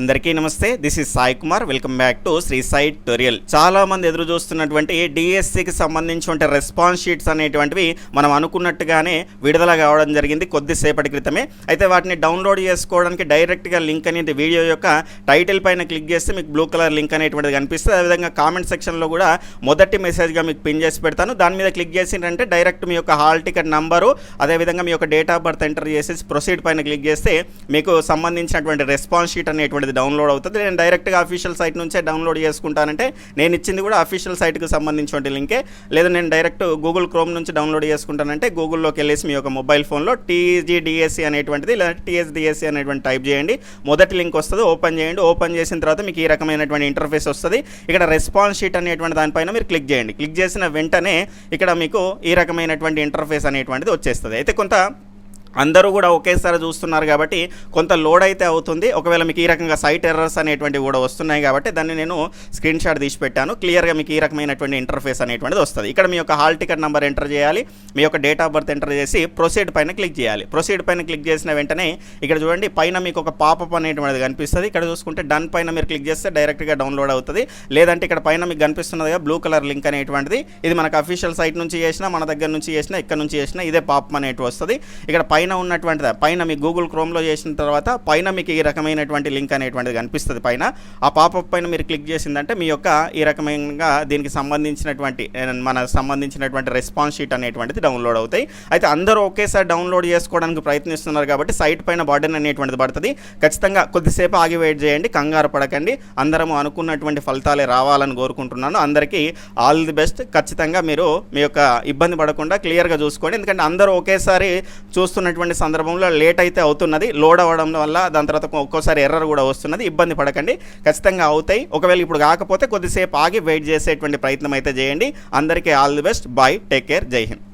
అందరికీ నమస్తే this is Sai Kumar. Welcome back to Sri Sai tutorial చాలా మంది ఎదురు చూస్తున్నటువంటి డిఎస్సికి సంబంధించిన రెస్పాన్స్ షీట్స్ అనేటువంటివి మనం అనుకున్నట్టుగానే విడుదల కావడం జరిగింది కొద్దిసేపటి క్రితమే. అయితే వాటిని డౌన్లోడ్ చేసుకోవడానికి డైరెక్ట్గా లింక్ అనేది వీడియో యొక్క టైటిల్ పైన క్లిక్ చేస్తే మీకు బ్లూ కలర్ లింక్ అనేటువంటిది కనిపిస్తుంది. అదేవిధంగా కామెంట్ సెక్షన్లో కూడా మొదటి మెసేజ్గా మీకు పిన్ చేసి పెడతాను. దాని మీద క్లిక్ చేసిందంటే డైరెక్ట్ మీ యొక్క హాల్ టికెట్ నంబరు అదేవిధంగా మీ యొక్క డేట్ ఆఫ్ బర్త్ ఎంటర్ చేసేసి ప్రొసీడ్ పైన క్లిక్ చేస్తే మీకు సంబంధించినటువంటి రెస్పాన్స్ షీట్ అనేటువంటిది డౌన్లోడ్ అవుతుంది. నేను డైరెక్ట్గా అఫీషియల్ సైట్ నుంచే డౌన్లోడ్ చేసుకుంటానంటే నేను ఇచ్చింది కూడా అఫీషియల్ సైట్కి సంబంధించిన లింకే. లేదా నేను డైరెక్ట్ గూగుల్ క్రోమ్ నుంచి డౌన్లోడ్ చేసుకుంటానంటే గూగుల్లోకి వెళ్ళేసి మీ యొక్క మొబైల్ ఫోన్లో టీజీడిఎస్సి అనేటువంటిది లేదా టీఎస్డిఎస్సి అనేటువంటి టైప్ చేయండి. మొదటి లింక్ వస్తుంది ఓపెన్ చేయండి. ఓపెన్ చేసిన తర్వాత మీకు ఈ రకమైనటువంటి ఇంటర్ఫేస్ వస్తుంది. ఇక్కడ రెస్పాన్స్ షీట్ అనేటువంటి దానిపైన మీరు క్లిక్ చేయండి. క్లిక్ చేసిన వెంటనే ఇక్కడ మీకు ఈ రకమైనటువంటి ఇంటర్ఫేస్ అనేటువంటిది వచ్చేస్తుంది. అయితే కొంత అందరూ కూడా ఒకేసారి చూస్తున్నారు కాబట్టి కొంత లోడ్ అయితే అవుతుంది. ఒకవేళ మీకు ఈ రకంగా సైట్ ఎర్రర్స్ అనేటువంటివి కూడా వస్తున్నాయి కాబట్టి దాన్ని నేను స్క్రీన్ షాట్ తీసి పెట్టాను. క్లియర్గా మీకు ఈ రకమైనటువంటి ఇంటర్ఫేస్ అనేటువంటిది వస్తుంది. ఇక్కడ మీ యొక్క హాల్ టికెట్ నెంబర్ ఎంటర్ చేయాలి. మీ యొక్క డేట్ ఆఫ్ బర్త్ ఎంటర్ చేసి ప్రొసీడ్ పైన క్లిక్ చేయాలి. ప్రొసీడ్ పైన క్లిక్ చేసిన వెంటనే ఇక్కడ చూడండి పైన మీకు ఒక పాపప్ అనేటువంటిది కనిపిస్తుంది. ఇక్కడ చూసుకుంటే డన్ పైన మీరు క్లిక్ చేస్తే డైరెక్ట్గా డౌన్లోడ్ అవుతుంది. లేదంటే ఇక్కడ పైన మీకు కనిపిస్తున్నదిగా బ్లూ కలర్ లింక్ అనేటువంటిది. ఇది మనకు అఫీషియల్ సైట్ నుంచి చేసినా మన దగ్గర నుంచి చేసినా ఇక్కడ నుంచి చేసినా ఇదే పాపం అనేటి వస్తుంది. ఇక్కడ పైన ఉన్నటువంటిది? పైన మీ గూగుల్ క్రోమ్లో చేసిన తర్వాత పైన మీకు ఈ రకమైనటువంటి లింక్ అనేటువంటిది కనిపిస్తుంది పైన. ఆ పాపప్ పైన మీరు క్లిక్ చేసిందంటే మీ యొక్క ఈ రకమైనగా దీనికి సంబంధించినటువంటి మన సంబంధించినటువంటి రెస్పాన్స్ షీట్ అనేటువంటిది డౌన్లోడ్ అవుతాయి. అయితే అందరూ ఒకేసారి డౌన్లోడ్ చేసుకోవడానికి ప్రయత్నిస్తున్నారు కాబట్టి సైట్ పైన బటన్ అనేటువంటిది పడుతుంది. ఖచ్చితంగా కొద్దిసేపు ఆగి వెయిట్ చేయండి కంగారు పడకండి. అందరము అనుకున్నటువంటి ఫలితాలే రావాలని కోరుకుంటున్నాను. అందరికీ ఆల్ ది బెస్ట్. ఖచ్చితంగా మీరు మీ యొక్క ఇబ్బంది పడకుండా క్లియర్గా చూసుకోండి. ఎందుకంటే అందరూ ఒకేసారి చూస్తున్న చూస్తున్నటువంటి సందర్భంలో లేట్ అయితే అవుతున్నది. లోడ్ అవ్వడం వల్ల దాని తర్వాత ఒక్కోసారి ఎర్రర్ కూడా వస్తున్నది. ఇబ్బంది పడకండి. ఖచ్చితంగా అవుతాయి. ఒకవేళ ఇప్పుడు కాకపోతే కొద్దిసేపు ఆగి వెయిట్ చేసేటువంటి ప్రయత్నం అయితే చేయండి. అందరికీ all the best. Bye take care. Jai Hind.